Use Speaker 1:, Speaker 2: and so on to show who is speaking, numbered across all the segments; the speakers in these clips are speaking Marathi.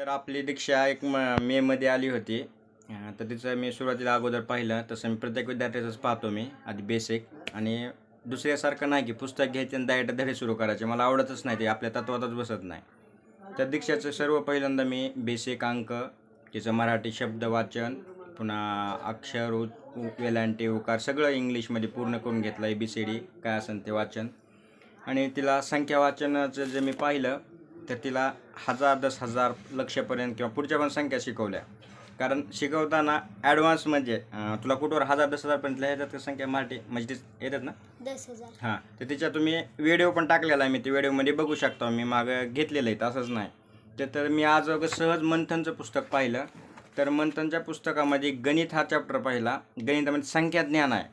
Speaker 1: तर आपली दीक्षा एक म मेमध्ये आली होती. तर तिचं मी सुरुवातीला अगोदर पाहिलं तसं मी प्रत्येक विद्यार्थ्याचंच पाहतो मी आधी बेसिक आणि दुसऱ्यासारखं नाही की पुस्तक घ्यायचे आणि डायरेक्ट धडे सुरू करायचे. मला आवडतच नाही ते आपल्या तत्वातच बसत नाही. तर दीक्षाचं सर्व पहिल्यांदा मी बेसिक अंक तिचं मराठी शब्द वाचन पुन्हा अक्षर उ उ- वेलांटी उकार सगळं इंग्लिशमध्ये पूर्ण करून घेतलं ए बी सी डी काय असेल ते वाचन. आणि तिला संख्या वाचनाचं जे मी पाहिलं तर तिला हजार दस हजार लक्षपर्यंत किंवा पुढच्या पण संख्या शिकवल्या. कारण शिकवताना ॲडव्हान्स म्हणजे अं, तुला कुठवर हजार दस हजारपर्यंत लिहायच्यात का संख्या मराठी म्हणजे ते येतात ना?
Speaker 2: दस हजार.
Speaker 1: हां तर त्याच्या तुम्ही व्हिडिओ पण टाकलेला आहे मी ते व्हिडिओमध्ये बघू शकता. मी मागं घेतलेलं आहे तसंच नाही. ते तर मी आज अगं सहज मंथनचं पुस्तक पाहिलं. तर मंथनच्या पुस्तकामध्ये गणित हा चॅप्टर पाहिला. गणितामध्ये संख्या ज्ञान आहे.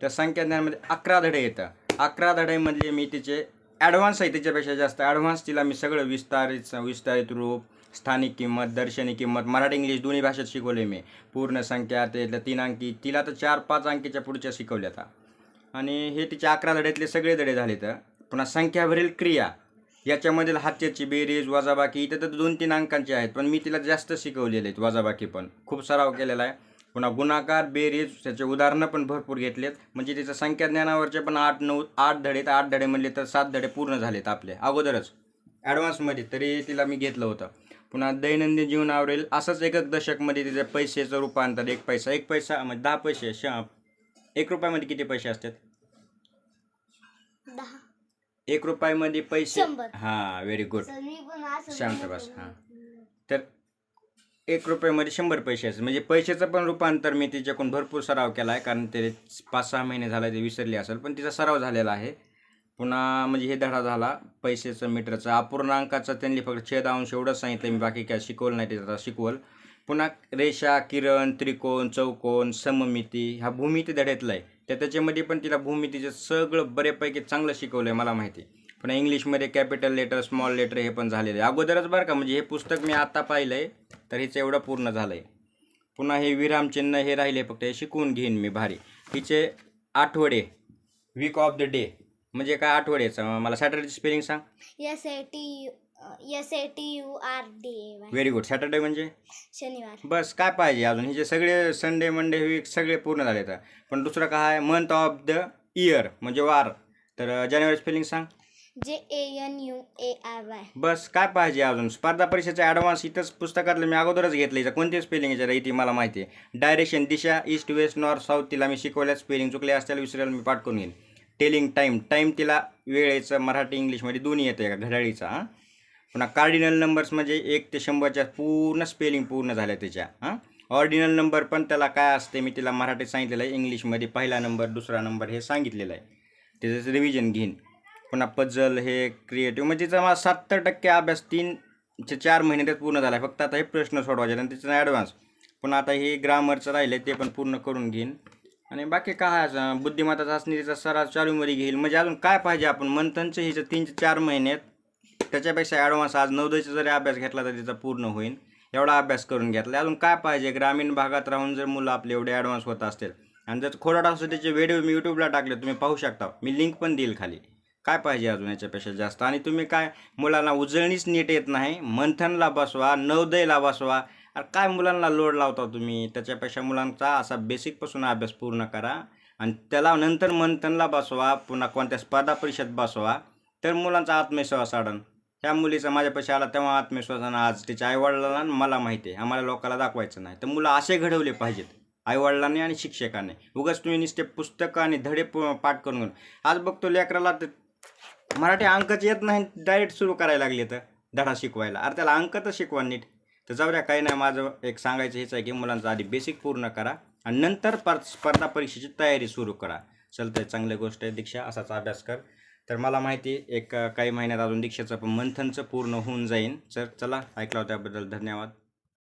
Speaker 1: त्या संख्या ज्ञानामध्ये अकरा धडे येतं. अकरा धड्यामधले मी तिचे ॲडव्हान्स आहे त्याच्यापेक्षा जास्त. ॲडव्हान्स तिला मी सगळं विस्तारित विस्तारित रूप स्थानिक किंमत दर्शनी किंमत मराठी इंग्लिश दोन्ही भाषेत शिकवले मी. पूर्ण संख्या त्यातल्या तीन अंकी तिला तर चार पाच अंकीच्या पुढच्या शिकवल्या आता आणि हे तिचे अकरा धड्यातले सगळे धडे झाले तर पुन्हा संख्यावरील क्रिया. याच्यामधील हात्याची बेरीज वजाबाकी इथं तर दोन तीन अंकांचे आहेत पण मी तिला जास्त शिकवलेले आहेत वजाबाकी पण. खूप सराव केलेला आहे. पुन्हा गुणाकार बेरीज त्याचे उदाहरणं पण भरपूर घेतलेत. म्हणजे तिचं संख्या ज्ञानावरचे पण आठ नऊ आठ धडे तर आठ धडे म्हणले तर सात धडे पूर्ण झालेत आपले. अगोदरच. ॲडव्हान्समध्ये तरी तिला मी घेतलं होतं. पुन्हा दैनंदिन जीवनावरील असंच एक एक दशकमध्ये तिच्या पैशाचं रूपांतर. एक पैसा एक पैसा म्हणजे दहा पैसे श एक रुपयामध्ये किती पैसे असतात? एक रुपयामध्ये पैसे. हां व्हेरी गुड शांत बस. हां. तर एक रुपयामध्ये शंभर पैसे असं म्हणजे पैशाचं पण रूपांतर मी तिच्याकडून भरपूर सराव केला आहे कारण ते पाच सहा महिने झाला ते विसरले असेल पण तिचा सराव झालेला आहे. पुन्हा म्हणजे हे धडा झाला पैशाचं मीटरचं अपूर्णांकाचं त्यांनी फक्त छेद अंश एवढंच सांगितलं मी बाकी काय शिकवलं नाही त्याचा शिकवल. पुन्हा रेषा किरण त्रिकोण चौकोन सममिती हा भूमिती धड्यातला आहे तर त्याच्यामध्ये पण तिला भूमितीचं सगळं बऱ्यापैकी चांगलं शिकवलं आहे मला माहिती. पुन्हा इंग्लिशमध्ये कॅपिटल लेटर स्मॉल लेटर हे पण झालेलं. आहे अगोदरच बरं का म्हणजे हे पुस्तक मी आता पाहिलं आहे तर हिचं एवढं पूर्ण झालं आहे पुन्हा हे विरामचिन्ह हे राहिले फक्त हे शिकवून घेईन मी भारी. हिचे आठवडे वीक ऑफ द डे म्हणजे काय आठवड्याचं मला सॅटर्डे स्पेलिंग सांग.
Speaker 2: S A T S A T U R D
Speaker 1: very good Saturday म्हणजे?
Speaker 2: शनिवार.
Speaker 1: बस काय पाहिजे अजून? हिचे सगळे संडे मंडे वीक सगळे पूर्ण झाले तर पण दुसरं काय मंथ ऑफ द इयर म्हणजे वार. तर जानेवारी स्पेलिंग सांग.
Speaker 2: J A N U A R Y
Speaker 1: बस काय पाहिजे अजून? स्पर्धा परीक्षेचा ॲडव्हान्स इथंच पुस्तकातलं मी अगोदरच घेतलं हिचं कोणते स्पेलिंग याच्या ती मला माहिती आहे. डायरेक्शन दिशा ईस्ट वेस्ट नॉर्थ साऊथ तिला मी शिकवल्या स्पेलिंग चुकले असतील विसरायला मी पाठ करून घेईन. टेलिंग टाईम टाईम तिला वेळेचं मराठी इंग्लिशमध्ये दोन्ही येतं का घड्याळीचा हां? पुन्हा कार्डिनल नंबर्स म्हणजे एक ते शंभरच्या पूर्ण स्पेलिंग पूर्ण झाल्या त्याच्या हां? ऑर्डिनल नंबर पण त्याला काय असते मी तिला मराठीत सांगितलेलं आहे. इंग्लिशमध्ये पहिला नंबर दुसरा नंबर हे सांगितलेलं आहे. त्याचं रिव्हिजन घेईन. पुन्हा पझल हे क्रिएटिव्ह म्हणजे तिचा सत्तर टक्के अभ्यास तीन ते चार महिन्यात पूर्ण झाला आहे फक्त आता हे प्रश्न सोडवायचे आणि त्याचं ॲडव्हान्स पुन्हा आता हे ग्रामरचं राहिलं ते पण पूर्ण करून घेईन. आणि बाकी काय असं बुद्धिमत्ता चाचणी तिचा सराव चालूमध्ये घेईल. म्हणजे अजून काय पाहिजे आपण? मंथनचं हिचं तीन ते चार महिन्यात त्याच्यापेक्षा ॲडव्हान्स आज नवदयचा जरी अभ्यास घेतला तर तिचा पूर्ण होईल. एवढा अभ्यास करून घेतला अजून काय पाहिजे? ग्रामीण भागात राहून जर मुलं आपले एवढे ॲडव्हान्स होत असतील. आणि जर खोडाट असतो त्याचे व्हिडिओ मी यूट्यूबला टाकले तुम्ही पाहू शकता. मी लिंक पण देईल खाली. काय पाहिजे अजून याच्यापेक्षा जास्त? आणि तुम्ही काय मुलांना उजळणीच नीट येत नाही मंथनला बसवा नवदयला बसवा. अरे काय मुलांना लोड लावता तुम्ही? त्याच्यापेक्षा मुलांचा असा बेसिकपासून अभ्यास पूर्ण करा. आणि त्याला नंतर मंथनला बसवा पुन्हा कोणत्या स्पर्धा परिषद बसवा तर मुलांचा आत्मविश्वास आढन त्या मुलीचा माझ्यापाशी आला तेव्हा आत्मविश्वासानं आज तिच्या आईवडिलांना आणि मला माहिती आहे. आम्हाला लोकांना दाखवायचं नाही. तर मुलं असे घडवले पाहिजेत आईवडिलांनी आणि शिक्षकांनी. उगाच तुम्ही नुसते पुस्तकं आणि धडे पाठ करून घेऊन. आज बघतो लेकराला तर मराठी अंकच येत नाही डायरेक्ट सुरू करायला लागले तर धडा शिकवायला. अरे त्याला अंक तर शिकवा नीट. तर जाऊ द्या काही नाही माझं एक सांगायचं हेच आहे की मुलांचं आधी बेसिक पूर्ण करा आणि नंतर पर स्पर्धा परीक्षेची तयारी सुरू करा. चलतंय चांगली गोष्ट आहे दीक्षा असाच अभ्यास कर. तर मला माहिती आहे, एक काही महिन्यात अजून दीक्षेचं पण मंथनचं पूर्ण होऊन जाईन. तर चला ऐकलं त्याबद्दल धन्यवाद.